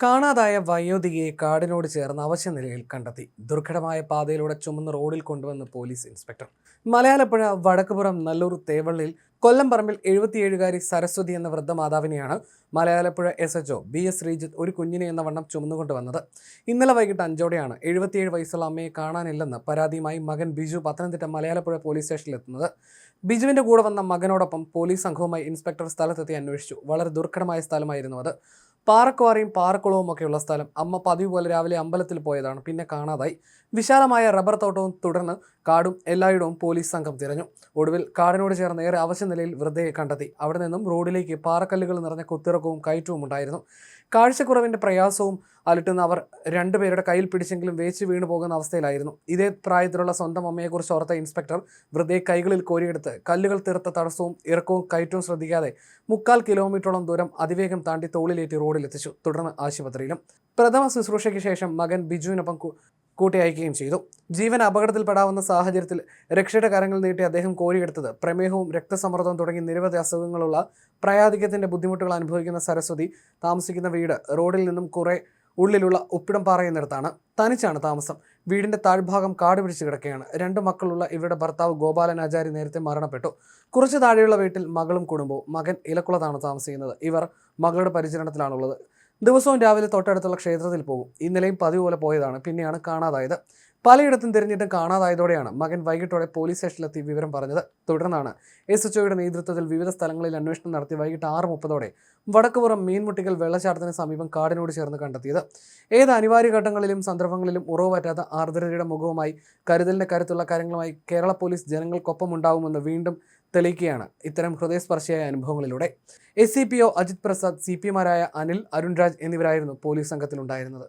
കാണാതായ വയോധികയെ കാടിനോട് ചേർന്ന് അവശ്യ നിലയിൽ കണ്ടെത്തി. ദുർഘടമായ പാതയിലൂടെ ചുമന്ന് റോഡിൽ കൊണ്ടുവന്ന് പോലീസ് ഇൻസ്പെക്ടർ. മലയാളപ്പുഴ വടക്കുപുറം നല്ലൂർ തേവള്ളിൽ കൊല്ലം പറമ്പിൽ എഴുപത്തിയേഴുകാരി സരസ്വതി എന്ന വൃദ്ധ മാതാവിനെയാണ് Malayalappuzha S H B S Sreejith ഒരു കുഞ്ഞിനെ എന്ന വണ്ണം ചുമന്നുകൊണ്ടുവന്നത്. ഇന്നലെ വൈകിട്ട് അഞ്ചോടെയാണ് എഴുപത്തിയേഴ് വയസ്സുള്ള അമ്മയെ കാണാനില്ലെന്ന് പരാതിയുമായി മകൻ ബിജു പത്തനംതിട്ട മലയാളപ്പുഴ പോലീസ് സ്റ്റേഷനിൽ എത്തുന്നത്. ബിജുവിന്റെ കൂടെ വന്ന മകനോടൊപ്പം പോലീസ് സംഘവുമായി ഇൻസ്പെക്ടർ സ്ഥലത്തെത്തി അന്വേഷിച്ചു. വളരെ ദുർഘടമായ സ്ഥലമായിരുന്നു അത്. പാറക്വാറിയും പാറക്കുളവും ഒക്കെയുള്ള സ്ഥലം. അമ്മ പതിവ് പോലെ രാവിലെ അമ്പലത്തിൽ പോയതാണ്. പിന്നെ കാണാതായി. വിശാലമായ റബ്ബർ തോട്ടവും തുടർന്ന് കാടും എല്ലായിടവും പോലീസ് സംഘം തിരഞ്ഞു. ഒടുവിൽ കാടിനോട് ചേർന്ന് ഏറെ അവശ്യ നിലയിൽ വൃദ്ധയെ കണ്ടെത്തി. അവിടെ നിന്നും റോഡിലേക്ക് പാറക്കല്ലുകൾ നിറഞ്ഞ കുത്തിറക്കവും കയറ്റവും ഉണ്ടായിരുന്നു. കാഴ്ചക്കുറവിന്റെ പ്രയാസവും അലട്ടുന്ന അവർ രണ്ടുപേരുടെ കയ്യിൽ പിടിച്ചെങ്കിലും വേച്ച് വീണു പോകുന്ന അവസ്ഥയിലായിരുന്നു. ഇതേ പ്രായത്തിലുള്ള സ്വന്തം അമ്മയെക്കുറിച്ച് ഓർത്ത ഇൻസ്പെക്ടർ വെറുതെ കൈകളിൽ കോരിയെടുത്ത് കല്ലുകൾ തീർത്ത തടസ്സവും ഇറക്കവും കയറ്റവും ശ്രദ്ധിക്കാതെ മുക്കാൽ കിലോമീറ്ററോളം ദൂരം അതിവേഗം താണ്ടി തോളിലേറ്റി റോഡിലെത്തിച്ചു. തുടർന്ന് ആശുപത്രിയിലും. പ്രഥമ ശുശ്രൂഷയ്ക്ക് ശേഷം മകൻ ബിജുവിനൊപ്പം കു- കൂട്ടിയയക്കുകയും ചെയ്തു. ജീവൻ അപകടത്തിൽപ്പെടാവുന്ന സാഹചര്യത്തിൽ രക്ഷയുടെ കരങ്ങൾ നീട്ടി അദ്ദേഹം കോരിയെടുത്തത് പ്രമേഹവും രക്തസമ്മർദ്ദവും തുടങ്ങി നിരവധി അസുഖങ്ങളുള്ള പ്രയാധിക്യത്തിന്റെ ബുദ്ധിമുട്ടുകൾ അനുഭവിക്കുന്ന സരസ്വതി താമസിക്കുന്ന വീട് റോഡിൽ നിന്നും കുറേ ഉള്ളിലുള്ള ഉപ്പിടം പാറയുന്നിടത്താണ്. തനിച്ചാണ് താമസം. വീടിന്റെ താഴ്ഭാഗം കാട് പിടിച്ച് കിടക്കുകയാണ്. രണ്ട് മക്കളുള്ള ഇവരുടെ ഭർത്താവ് ഗോപാലൻ ആചാരി നേരത്തെ മരണപ്പെട്ടു. കുറച്ച് താഴെയുള്ള വീട്ടിൽ മകളും കുടുംബവും. മകൻ ഇലക്കുളത്താണ് താമസിക്കുന്നത്. ഇവർ മകളുടെ പരിചരണത്തിലാണുള്ളത്. ദിവസവും രാവിലെ തൊട്ടടുത്തുള്ള ക്ഷേത്രത്തിൽ പോകും. ഇന്നലെയും പതിവ് പോലെ പോയതാണ്. പിന്നെയാണ് കാണാതായത്. പലയിടത്തും തിരഞ്ഞിട്ടും കാണാതായതോടെയാണ് മകൻ വൈകിട്ടോടെ പോലീസ് സ്റ്റേഷനിലെത്തി വിവരം പറഞ്ഞത്. തുടർന്നാണ് എസ് എച്ച് ഒയുടെ നേതൃത്വത്തിൽ വിവിധ സ്ഥലങ്ങളിൽ അന്വേഷണം നടത്തി വൈകിട്ട് ആറ് മുപ്പതോടെ വടക്കുപുറം മീൻമുട്ടികൾ വെള്ളച്ചാട്ടത്തിന് സമീപം കാടിനോട് ചേർന്ന് കണ്ടെത്തിയത്. ഏത് അനിവാര്യ ഘട്ടങ്ങളിലും സന്ദർഭങ്ങളിലും ഉറവ് പറ്റാത്ത ആർദ്രതയുടെ മുഖവുമായി കരുതലിന്റെ കരുത്തുള്ള കാര്യങ്ങളുമായി കേരള പോലീസ് ജനങ്ങൾക്കൊപ്പം ഉണ്ടാവുമെന്ന് വീണ്ടും തെളിയിക്കുകയാണ് ഇത്തരം ഹൃദയസ്പർശിയായ അനുഭവങ്ങളിലൂടെ. S C P O Ajith Prasad C P Anil Arunraj എന്നിവരായിരുന്നു പോലീസ് സംഘത്തിലുണ്ടായിരുന്നത്.